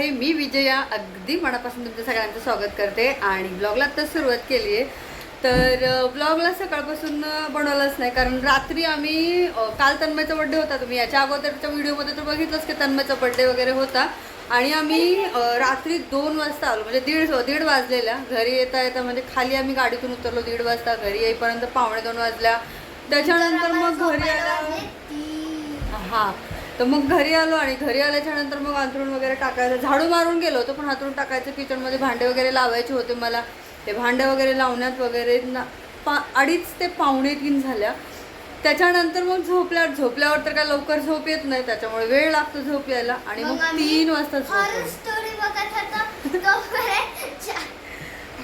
आहे. मी विजया अगदी मनापासून तुमच्या सगळ्यांचं स्वागत करते आणि ब्लॉगला तर सुरुवात केली आहे तर ब्लॉगला सकाळपासून बनवलंच नाही. कारण रात्री आम्ही काल तन्मयचा बड्डे होता. तुम्ही याच्या अगोदरच्या व्हिडिओमध्ये तर बघितलंच की तन्मयचा बड्डे वगैरे होता. आणि आम्ही रात्री दोन वाजता आलो. म्हणजे दीड दीड वाजलेल्या घरी येता येता म्हणजे खाली आम्ही गाडीतून उतरलो दीड वाजता. घरी येईपर्यंत पावणे दोन वाजल्या. त्याच्यानंतर मग घरी आला. हा. तर मग घरी आलो आणि घरी आल्याच्यानंतर मग अंथरूण वगैरे टाकायचं. झाडू मारून गेलो होतो पण अंथरूण टाकायचं किचनमध्ये. भांडे वगैरे लावायचे होते मला. ते भांडे वगैरे लावण्यात वगैरे ना पा अडीच ते पावणे तीन झाल्या. त्याच्यानंतर मग झोपल्यावर झोपल्यावर तर काय लवकर झोप येत नाही त्याच्यामुळे वेळ लागतो झोप यायला. आणि मग तीन वाजता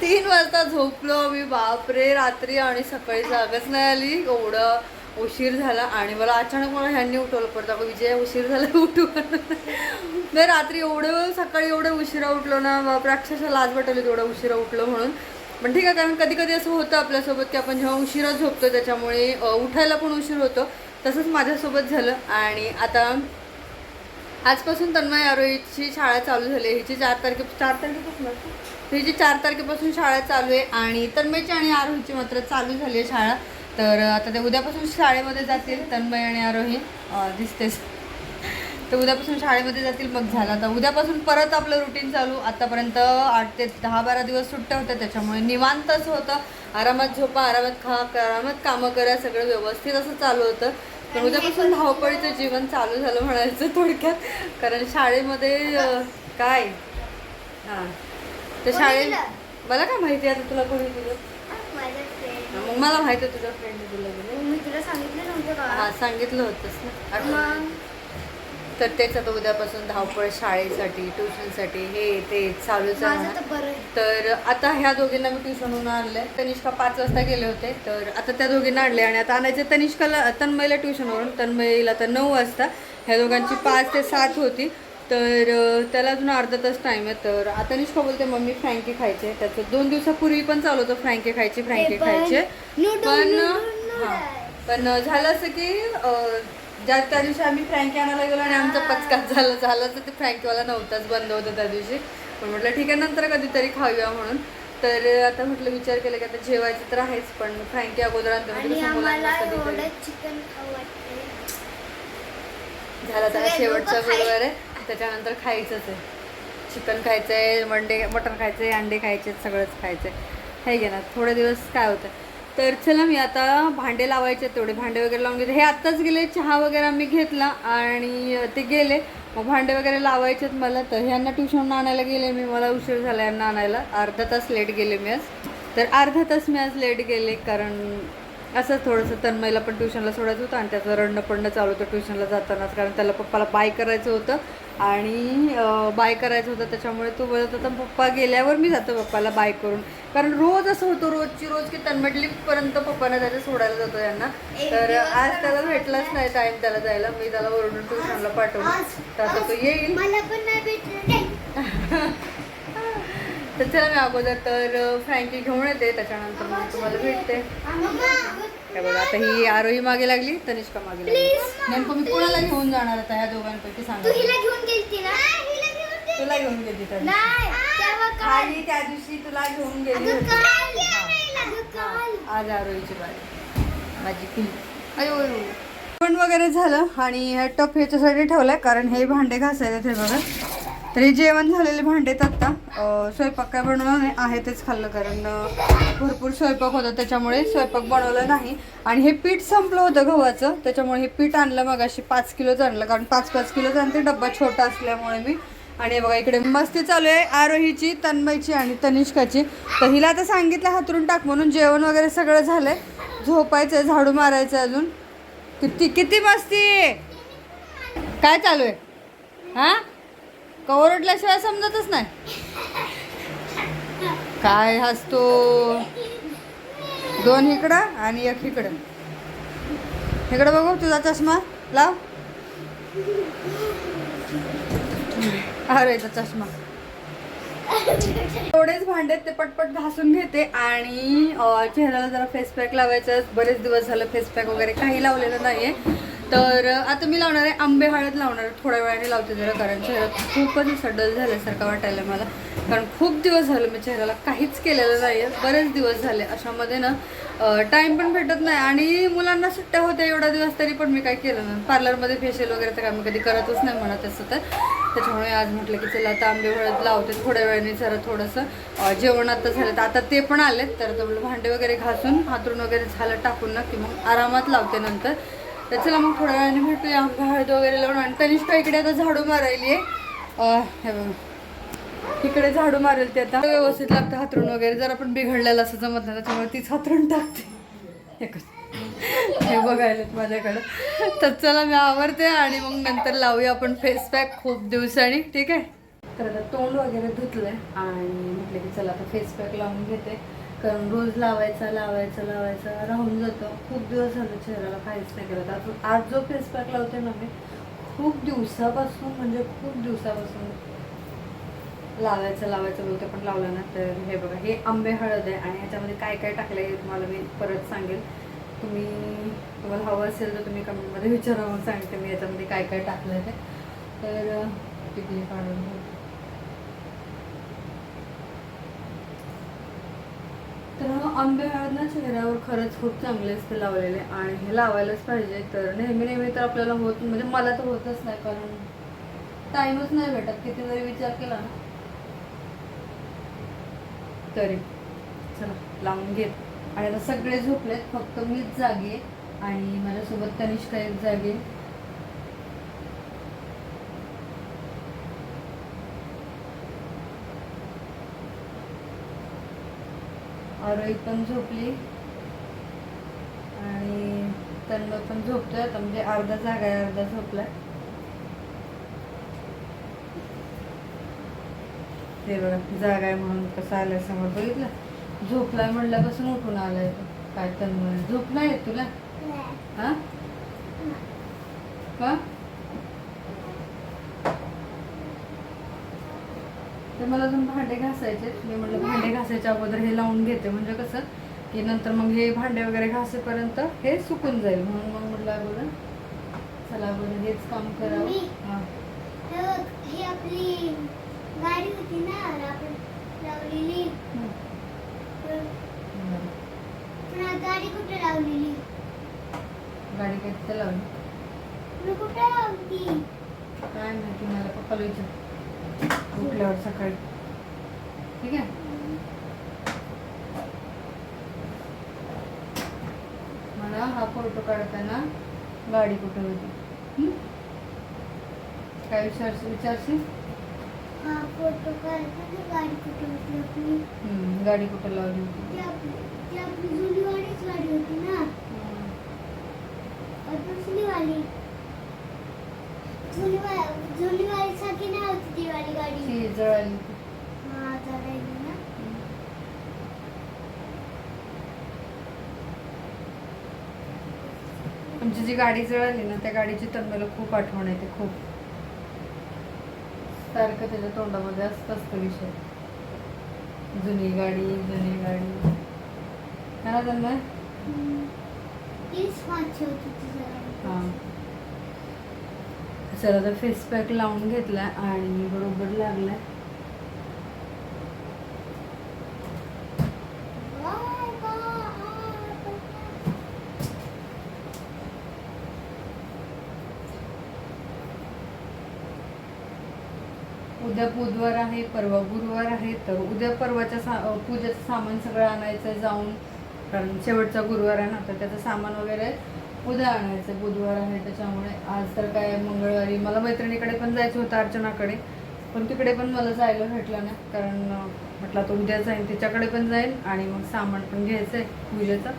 तीन वाजता झोपलो मी बापरे रात्री आणि सकाळी जागच नाही आली. एवढं उशीर झाला आणि मला अचानक मला ह्यांनी उठवलं. पडतं अगं विजय उशीर झाला उठू नाही रात्री एवढं सकाळी एवढं उशिरा उठलो ना बापरे अक्षरशः लाज वाटवली तेवढं उशिरा उठलो म्हणून. पण ठीक आहे कारण कधी कधी असं होतं आपल्यासोबत की आपण जेव्हा उशिरा झोपतो त्याच्यामुळे उठायला पण उशीर होतो. तसंच माझ्यासोबत झालं आणि आता आजपासून तन्मय आरोहीची शाळा चालू झाली आहे. हिची चार तारखे चार तारखेपासून हिची चार तारखेपासून शाळा चालू आहे आणि तन्मयची आणि आरोहीची मात्र चालू झाली आहे शाळा. तर आता ते उद्यापासून शाळेमध्ये जातील तन्मय आणि आरोही. अं, दिसतेच. तर उद्यापासून शाळेमध्ये जातील मग झालं. आता उद्यापासून परत आपलं रुटीन चालू. आतापर्यंत आठ ते दहा बारा दिवस सुट्ट्या होत्या त्याच्यामुळे निवांतच होतं. आरामात झोपा आरामात खा आरामात कामं करा सगळं व्यवस्थित असं चालू होतं. पण उद्यापासून धावपळीचं जीवन चालू झालं म्हणायचं थोडक्यात. कारण शाळेमध्ये काय? हां. तर शाळेत? मला काय माहिती आता तुला कोणी दिलं. मग मला माहिती आहे तुझ्या फ्रेंडने दिलं दिलं मी तुला सांगितलं नव्हतं हा का सांगितलं होतंस ना. मग? तर तेच आता उद्यापासून धावपळ शाळेसाठी ट्युशनसाठी हे ते चालूच माझं. तर बरं आहे. तर आता ह्या दोघींना मी ट्युशनहून आणलंय. तनिष्का पाच वाजता गेले होते. तर आता त्या दोघींना आणले आणि आता आणायचे तनिष्काला तन्मयला ट्युशनवरून तन्मयला तर नऊ वाजता. ह्या दोघांची पाच ते सात होती. तर त्याला अजून अर्धा तास टाईम आहे. तर आता तनिष्का बोलते मम्मी फ्रँकी खायचे. त्याचं दोन दिवसापूर्वी पण चालू होतं फ्रँकी खायची फ्रँकी खायचे. पण हां. पण झालं असं की ज्या त्या दिवशी आम्ही फ्रँकी आणायला गेलो आणि आमचा पचकाच झालं झालं तर ते फ्रँकीवाला नव्हताच बंद होतं त्या दिवशी. पण म्हटलं ठीक आहे नंतर कधीतरी खाऊया म्हणून. तर आता म्हटलं विचार केला की आता जेवायचं तर आहेच पण फ्रँकी अगोदर आणतो म्हणजे आणि कसं मुलांना आम्हाला कधीतरी एवढं चिकन खाऊ वाटतंय. झाला त्याला सगळे शेवटचा गुरुवार आहे. त्याच्यानंतर खायचंच आहे. चिकन खायचंय मंडे मटण खायचंय अंडे खायचे सगळंच खायचंय. हे घे ना थोडे दिवस काय होतं? तर चला मी आता भांडे लावायचे तेवढे भांडे वगैरे लावून घेते. हे आत्ताच गेले चहा वगैरे आम्ही घेतला आणि ते गेले. मग भांडे वगैरे लावायचेत मला तर ह्यांना ट्युशन आणायला गेले मी. मला उशीर झाला यांना आणायला. अर्धा तास लेट गेले मी आज. तर अर्धा तास मी आज लेट गेले कारण असं थोडंसं तन्मयला पण ट्युशनला सोडायचं होतं आणि त्याचं रडणं पडणं चालू होतं ट्युशनला जातानाच कारण त्याला पप्पाला बाय करायचं होतं. आणि बाय करायचं होतं त्याच्यामुळे तो बोलत होता पप्पा गेल्यावर मी जातो पप्पाला बाय करून. कारण रोज असं होतं रोजची रोज की तन्मटलीपर्यंत पप्पाला त्याच्या सोडायला जातो यांना. तर आज त्याला भेटलाच नाही टाईम त्याला जायला. मी त्याला ओरडून ट्युशनला पाठवलं. आज- तर आता तो येईल मला पण नाही भेटलं नाही. तर चला मी अगोदर तर फ्रँकी घेऊन येते त्याच्यानंतर मग तुम्हाला भेटते. काय बघा आता ही आरोही मागे लागली तनिष्का मागे लागली. नेमकं मी कुणाला घेऊन जाणार आता ह्या दोघांपैकी सांगा. तुला घेऊन गेली तर खाली त्या दिवशी तुला घेऊन गेली हा. आज आरोहीची बारी. माझी पिल्ली अयो. पण वगैरे झालं आणि ह्या टप ह्याच्यासाठी ठेवलाय कारण हे भांडे घासायचे ते बघा. तर हे जेवण झालेले भांडे आत्ता. स्वयंपाक काय बनवला नाही आहे तेच खाल्लं कारण भरपूर स्वयंपाक होता त्याच्यामुळे स्वयंपाक बनवला नाही. आणि हे पीठ संपलं होतं गव्हाचं त्याच्यामुळे हे पीठ आणलं मग अशी पाच किलोच आणलं कारण पाच पाच किलोचं आणते डब्बा छोटा असल्यामुळे मी. आणि बघा इकडे मस्ती चालू आहे आरोहीची तन्मयची आणि तनिष्काची. तर हिला आता सांगितलं हातरून टाक म्हणून जेवण वगैरे सगळं झालं आहे झोपायचं झाडू मारायचं अजून. किती किती मस्ती आहे? काय चालू आहे? हां? कवरडल्याशिवाय समजतच नाही. काय हसतो? दोन इकडं आणि एक इकडं. इकडं बघू तुझा चष्मा लाव. अरे चष्मा. थोडेच भांडे ते पटपट घासून घेते आणि चेहऱ्याला जरा फेस पॅक लावायचं. बरेच दिवस झालं फेस पॅक वगैरे काही लावलेलं नाहीये. तर आता मी लावणार आहे आंबे हळद लावणार थोड्या वेळाने लावते जरा कारण चेहरा खूपच असं डल झाल्यासारखं वाटायला मला. कारण खूप दिवस झालं मी चेहऱ्याला काहीच केलेलं नाही आहे बरेच दिवस झाले. अशामध्ये ना टाईम पण भेटत नाही आणि मुलांना सुट्ट्या होत्या एवढा दिवस तरी पण मी काय केलं नाही. पार्लरमध्ये फेशियल वगैरे तर काय मी कधी करतच नाही म्हणत असं तर. त्याच्यामुळे आज म्हटलं की चला आता आंबे हळद लावते थोड्या वेळाने जरा थोडंसं जेवण आता झालं तर आता ते पण आलेत. तर आता भांडे वगैरे घासून हातरून वगैरे झालं टाकून ना की मग आरामात लावते नंतर. तर चला मग थोड्या वेळाने भेटूया. हळद वगैरे लावून. आणि तनिष्ठा इकडे आता झाडू मारायली आहे. इकडे झाडू मारेल ते आता. व्यवस्थित लागतं हातरून वगैरे. जर आपण बिघडलेलं असं जमत नाही. त्याच्यामुळे तीच हातरून टाकते. एकच हे बघायलेत माझ्याकडं. तर चला मी आवरते आणि मग नंतर लावूया आपण फेस पॅक खूप दिवसांनी. ठीक आहे? तर आता तोंड वगैरे धुतलंय. आणि म्हटलं की चला आता फेस पॅक लावून घेते. कारण रोज लावायचा लावायचा लावायचा राहून जातो. खूप दिवस झालं चेहऱ्याला काहीच नाही केलं. तर आज- आज जो फेस पॅक लावते ना मी खूप दिवसापासून म्हणजे खूप दिवसापासून लावायचं लावायचं बोलते पण लावलं ना तर हे बघा हे आंबे हळद आहे आणि ह्याच्यामध्ये काय काय टाकलं आहे तुम्हाला मी परत सांगेल. तुम्ही तुम्हाला हवं असेल तर तुम्ही कमेंटमध्ये विचारा सांगते मी याच्यामध्ये काय काय टाकलं आहे ते. तर किती काढून तर हा आंबे हळद ना चेहऱ्यावर खरंच खूप चांगले असते लावलेले आणि हे लावायलाच पाहिजे. तर नेहमी नेहमी तर आपल्याला होत म्हणजे मला तर होतच नाही कारण टाईमच नाही भेटत. किती जरी विचार केला ना. तरी. चला लावून घेत. आणि आता सगळे झोपलेत फक्त मीच जागे आणि माझ्यासोबत तनिष्का एक जागे आहे. आरोही पण झोपली. आणि तन्मय पण झोपतोय आता म्हणजे अर्धा जागा आहे अर्धा झोपलाय ते बघा जागा आहे म्हणून कसं आलंय समोर बघितलं? झोपलाय म्हणल्यापासून उठून आलाय तो काय तन्मय? झोप नाही येत तुला? हा? का? तर मला अजून भांडे घासायचे मी म्हटलं भांडे घासायच्या अगोदर हे लावून घेते. म्हणजे कसं की नंतर मग हे भांडे वगैरे घासेपर्यंत हे सुकून जाईल. म्हणून मग म्हटलं अगोदर चला अगोदर हेच काम करावं. हा. आपली गाडी होती ना आपण लावलेली कुठे लावलेली? गाडी काय तिथं लावली? मी कुठे लावली? काय माहिती मला पप्पाला विचार. उठल्यावर सकाळी. ठीक आहे? मला हा फोटो काढताना गाडी कुठे होती? काय विचारशील विचारशील? हा फोटो काढताना गाडी कुठे होती आपली? गाडी कुठे लावली होती? ती आपली जुनी वालीच गाडी होती ना? दुसरी वाली. जुनी वाली ती वाली गाडी ती जळाली तुमची जी गाडी जळाली ना त्या गाडीची तर मला खूप आठवण येते खूप. सारखं त्याच्या तोंडामध्ये असत असतं विषय. जुनी गाडी जुनी गाडी. है ना तन्मय हम्म. तीच माझी होती ती जरायली हां. सर आता फेस पॅक लावून घेतलाय आणि बरोबर लागलाय. उद्या बुधवार आहे परवा गुरुवार आहे तर उद्या परवाच्या सा पूजेचं सामान सगळं आणायचं जाऊन. कारण शेवटचा गुरुवार आहे ना तर त्याचं सामान वगैरे उद्या आणायचं आहे बुधवार आहे त्याच्यामुळे आज तर काय मंगळवारी. मला मैत्रिणीकडे पण जायचं होतं अर्चनाकडे पण तिकडे पण मला जायला भेटलं नाही कारण म्हटलं तो उद्या जाईन तिच्याकडे पण जाईन आणि मग सामान पण घ्यायचं आहे पूजेचं.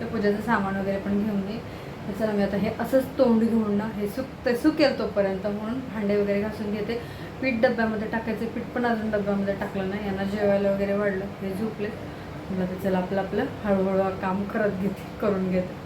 तर पूजेचं सामान वगैरे पण घेऊन येईन. त्याचं मी आता हे असंच तोंड घेऊन ना हे सुक ते सुकेल तोपर्यंत म्हणून भांडे वगैरे घासून घेते. पीठ डब्यामध्ये टाकायचं पीठ पण अजून डब्यामध्ये टाकलं नाही यांना जेवायला वगैरे वाढलं हे झोपले. म्हटलं तर चला आपलं आपलं हळूहळू काम करत घेते करून घेते.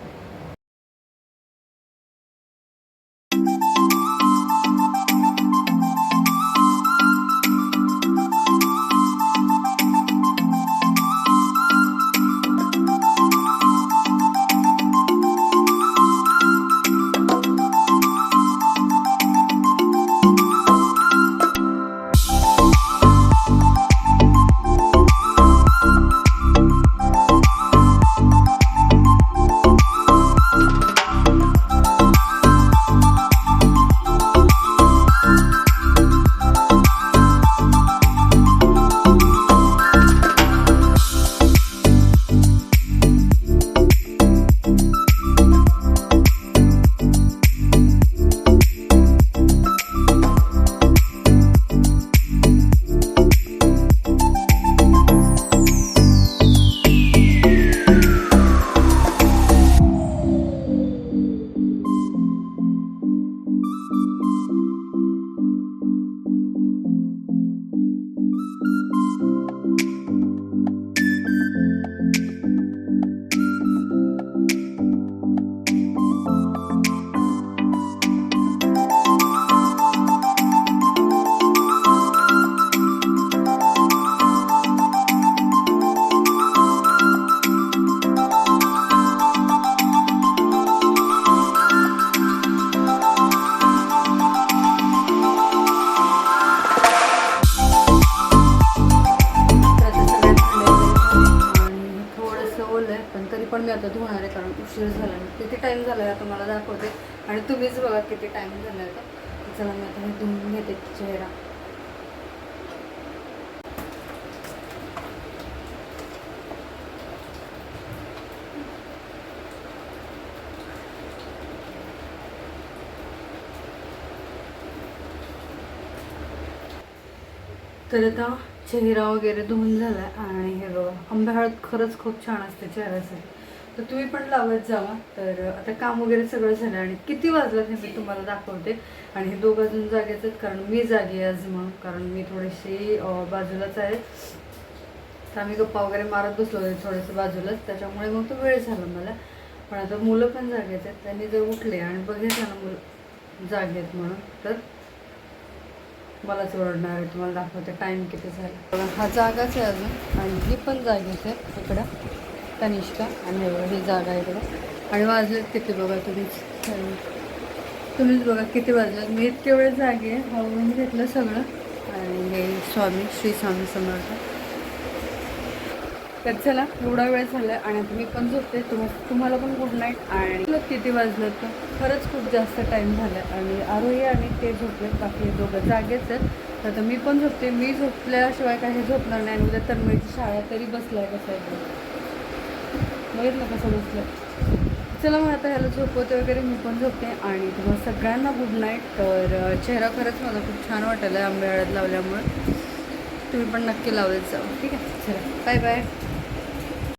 किती टाईम झाला होता चला मी आता हे धुवून घेते चेहरा. तर आता चेहरा वगैरे धुवून झाला आणि हे बघा आंबे हळद खरंच खूप छान असते चेहऱ्यासाठी. तर तुम्ही पण लावत जावा. तर आता काम वगैरे सगळं झालं आणि किती वाजलं हे मी तुम्हाला दाखवते. आणि हे दोघं अजून जागेच आहेत कारण मी जागी आहे आज मग कारण मी थोडीशी बाजूलाच आहे. तर आम्ही गप्पा वगैरे मारत बसलो होते थोडंसं बाजूलाच त्याच्यामुळे मग तो वेळ झाला मला. पण आता मुलं पण जागेच आहेत त्यांनी जर उठले आणि बघितलं ना मुलं जागेत म्हणून तर मलाच ओरडणार आहे तुम्हाला दाखवते टाईम किती झाला. हा जागाच आहे अजून आणि ही पण जागेच आहे इकडं. तनिष्का आणि हे ही जागा आहे इकडं आणि वाजलेत किती बघा तुम्हीच तुम्हीच बघा किती वाजलं मी इतके वेळ जागे आहे हवून घेतलं सगळं. आणि हे स्वामी श्री स्वामी समर्थ. तर चला एवढा वेळ झाला आणि आता मी पण झोपते. तुम्हा तुम्हाला पण गुड नाईट आणि किती वाजलं तर? खरंच खूप जास्त टाईम झाला आणि आरोही आणि ते झोपले बाकी दोघं जागेच आहेत. तर आता मी पण झोपते. मी झोपल्याशिवाय काही झोपणार नाही. आणि उद्या तन्मयची शाळा तरी बसलाय कसं आहे बघितलं कसं बसलं चला मग आता ह्याला झोपवते वगैरे मी पण झोपते. आणि तुम्हाला सगळ्यांना गुड नाईट तर चेहरा खरंच मला खूप छान वाटायला आंबे हळद लावल्यामुळे. तुम्ही पण नक्की लावत जाऊ ठीक आहे? चला. Bye bye